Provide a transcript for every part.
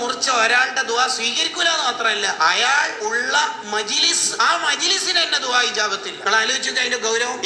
മുറിച്ച ഒരാളുടെ ദുവാ സ്വീകരിക്കൂല എന്ന് മാത്രമല്ല അയാൾ ഉള്ള മജിലിസ് ആ മജിലിസിന് തന്നെ ദുവാ ഇജാബത്തിൽ നിങ്ങൾ ആലോചിച്ചു അതിന്റെ ഗൗരവം.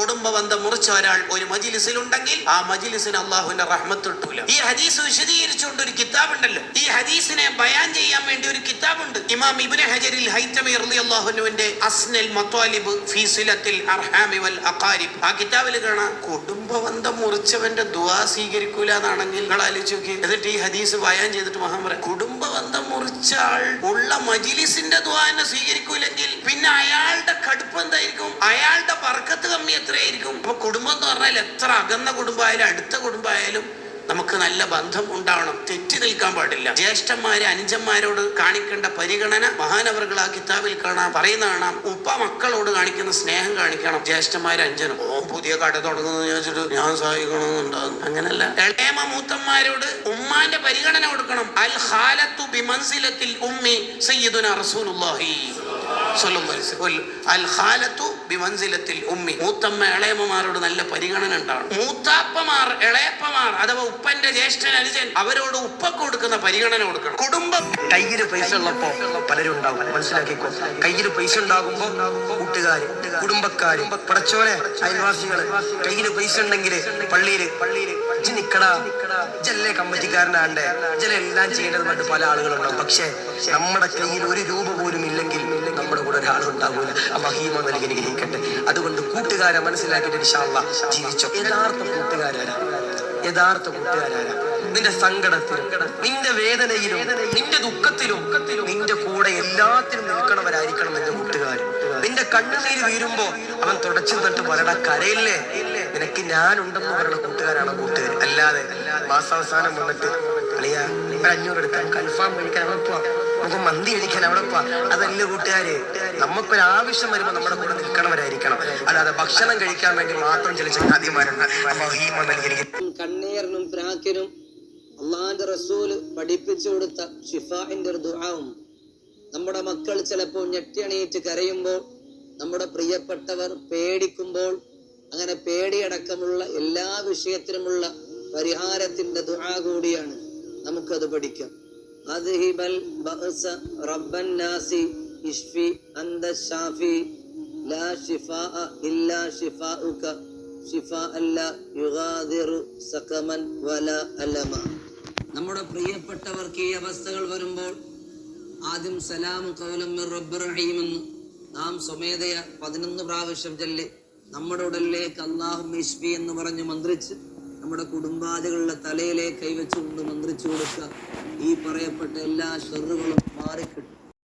കുടുംബ ബന്ധം മുറിച്ച ഒരാൾ ഒരു മജിലിസിൽ ഉണ്ടെങ്കിൽ ആ മജിലിസിന് അള്ളാഹുവിന്റെ റഹ്മത്ത് കിട്ടൂല. ഈ ഹദീസ് വിശദീകരിച്ചുകൊണ്ട് ഒരു കിതാബ് ഉണ്ടല്ലോ ഈ ഹദീസിനെ ബയാൻ ചെയ്യാൻ വേണ്ടി ഒരു കിതാബുണ്ട്. ഇമാം ഇബ്നു ഹജറിൽ ഹൈതമി റളിയല്ലാഹുവിന്റെ അസ്നൽ മത്വാലിബ് ഫീ സിലത്തിൽ അർഹാമി വൽ അഖാരിബ്. ആ കിതാബിൽ കാണാം കുടുംബ ബന്ധം മുറിച്ചവന്റെ ദുആ സ്വീകരിക്കൂല എന്നാണെങ്കിൽ നിങ്ങൾ ആലോചിച്ച് നോക്കി. എന്നിട്ട് ഈ ഹദീസ് ബയാൻ ചെയ്തിട്ട് മഹാമറ കുടുംബ ബന്ധം മുറിച്ച ആൾ ഉള്ള മജിലിസിന്റെ ദുആ എന്നെ സ്വീകരിക്കൂലെങ്കിൽ പിന്നെ അയാളുടെ കടുപ്പം എന്തായിരിക്കും? അയാളുടെ വർക്കത്ത് കമ്മി എത്രയായിരിക്കും? അപ്പൊ കുടുംബം എന്ന് പറഞ്ഞാൽ എത്ര അകന്ന കുടുംബമായാലും അടുത്ത കുടുംബമായാലും നമുക്ക് നല്ല ബന്ധം ഉണ്ടാവണം. തെറ്റി നിൽക്കാൻ പാടില്ല. ജ്യേഷ്ഠന്മാരെ അനുജന്മാരോട് കാണിക്കേണ്ട പരിഗണന മഹാനവറുകൾ ആ കിതാബിൽ കാണാം പറയുന്ന കാണാം ഉപ്പ മക്കളോട് കാണിക്കുന്ന സ്നേഹം കാണിക്കണം. ജ്യേഷ്ഠന്മാരെ അഞ്ചനും ഓ പുതിയ കട തുടങ്ങുന്നത് ചോദിച്ചിട്ട് ഞാൻ സഹായിക്കണമെന്നുണ്ടാകും അങ്ങനല്ല. ഇളയമ മൂത്തന്മാരോട് ഉമ്മാന്റെ പരിഗണന കൊടുക്കണം. അൽ ഹാലത്തു ബിമൻസിലത്തിൽ ഉമ്മി സയ്യിദുന റസൂലുള്ളാഹി വസല്ലം. അൽ ഖാലത്തു ബിമൻസിലത്തിൽ ഉമ്മി. മൂത്തമ്മ ഇളയമ്മമാരോട് നല്ല പരിഗണന ഉണ്ടാവണം. മൂത്താപ്പമാർ ഇളയപ്പമാർ അഥവാ ഉപ്പന്റെ ജ്യേഷ്ഠൻ അനുജൻ അവരോട് ഉപ്പ കൊടുക്കുന്ന പരിഗണന കൊടുക്കണം. കുടുംബം കയ്യിൽ പൈസ ഉള്ളപ്പോ പലരും ഉണ്ടാവും. മനസ്സിലാക്കിക്കോ? കയ്യിൽ പൈസ ഉണ്ടാകുമ്പോ കൂട്ടുകാര് കുടുംബക്കാര് പടച്ചോനെ അയൽവാസികൾ കയ്യിൽ പൈസ ഉണ്ടെങ്കിൽ പള്ളിയിൽ പള്ളിയിൽ നിക്കടാ. ഇജല്ലേ കമ്മിറ്റിക്കാരനാണ്ട് എല്ലാം ചെയ്യേണ്ടത് പല ആളുകളുണ്ടാവും. പക്ഷേ നമ്മുടെ കയ്യിൽ ഒരു രൂപ പോലും ഇല്ലെങ്കിൽ നമ്മുടെ കൂടെ ഒരാളുണ്ടാകൂല ആ മഹീമ നൽകി അനുഗ്രഹിക്കട്ടെ അതുകൊണ്ട് കൂട്ടുകാരെ മനസ്സിലാക്കിയിട്ട് ഇൻഷാ അല്ലാ ജീവിച്ചോ. യഥാർത്ഥ കൂട്ടുകാരാരാ? യഥാർത്ഥ കൂട്ടുകാരാരാ? നിന്റെ സങ്കടത്തിലും നിന്റെ വേദനയിലും നിന്റെ ദുഃഖത്തിലും നിന്റെ കൂടെ എല്ലാത്തിനും നിൽക്കണവരായിരിക്കണം എന്റെ കൂട്ടുകാർ നിന്റെ കണ്ണുനീര് വീരുമ്പോ അവൻ തുടച്ചു തട്ട് പറയണ കരയില്ലേ? നിനക്ക് ഞാനുണ്ടെന്ന് പറയുന്ന കൂട്ടുകാരാണ് കൂട്ടുകാർ അല്ലാതെ മാസാവസാനം വന്നിട്ട് ഒരു അഞ്ഞൂറ് എടുക്കാം കൺഫാം കഴിക്കാൻ അവിടെ പോവാ. നമുക്ക് മന്തി കഴിക്കാൻ അവിടെ പോവാ. അതല്ല കൂട്ടുകാര്? നമുക്കൊരു ആവശ്യം വരുമ്പോ നമ്മുടെ കൂടെ നിൽക്കണവരായിരിക്കണം. അല്ലാതെ ഭക്ഷണം കഴിക്കാൻ വേണ്ടി മാത്രം ചില ചങ്ങാതിമാരുണ്ട് കണ്ണീറിനും അള്ളാന്റെ റസൂൽ പഠിപ്പിച്ചു കൊടുത്ത ഷിഫാന്റെ ഒരു ദുആവും. നമ്മുടെ മക്കൾ ചിലപ്പോൾ ഞെട്ടിയണീറ്റ് കരയുമ്പോൾ നമ്മുടെ പ്രിയപ്പെട്ടവർ പേടിക്കുമ്പോൾ അങ്ങനെ പേടിയടക്കമുള്ള എല്ലാ വിഷയത്തിനുമുള്ള പരിഹാരത്തിന്റെ ദുആ കൂടിയാണ്. നമുക്കത് പഠിക്കാം. അദ്ഹിബൽ ബഅസ റബ്ബൻ നാസി ഇഷ്ഫി അന്ത ഷാഫി ലാ ഷിഫാഅ ഇല്ലാ ഷിഫാഉക. ഷിഫാ ലാ യുഗാദിറു സഖമൻ വല അലമ. നമ്മുടെ പ്രിയപ്പെട്ടവർക്ക് ഈ അവസ്ഥകൾ വരുമ്പോൾ ആദ്യം സലാം കൗലം റബ്ബർ റഹീമെന്ന് നാം സ്വമേധയ പതിനൊന്ന് പ്രാവശ്യം ചൊല്ലി നമ്മുടെ ഉടലിലേക്ക് അള്ളാഹു ഇഷ്ഫി എന്ന് പറഞ്ഞ് മന്ത്രിച്ച് നമ്മുടെ കുടുംബാദികളുടെ തലയിലേക്ക് കൈവച്ചുകൊണ്ട് മന്ത്രിച്ചു കൊടുക്കുക. ഈ പറയപ്പെട്ട എല്ലാ ഷെറുകളും മാറിക്കിട്ടും.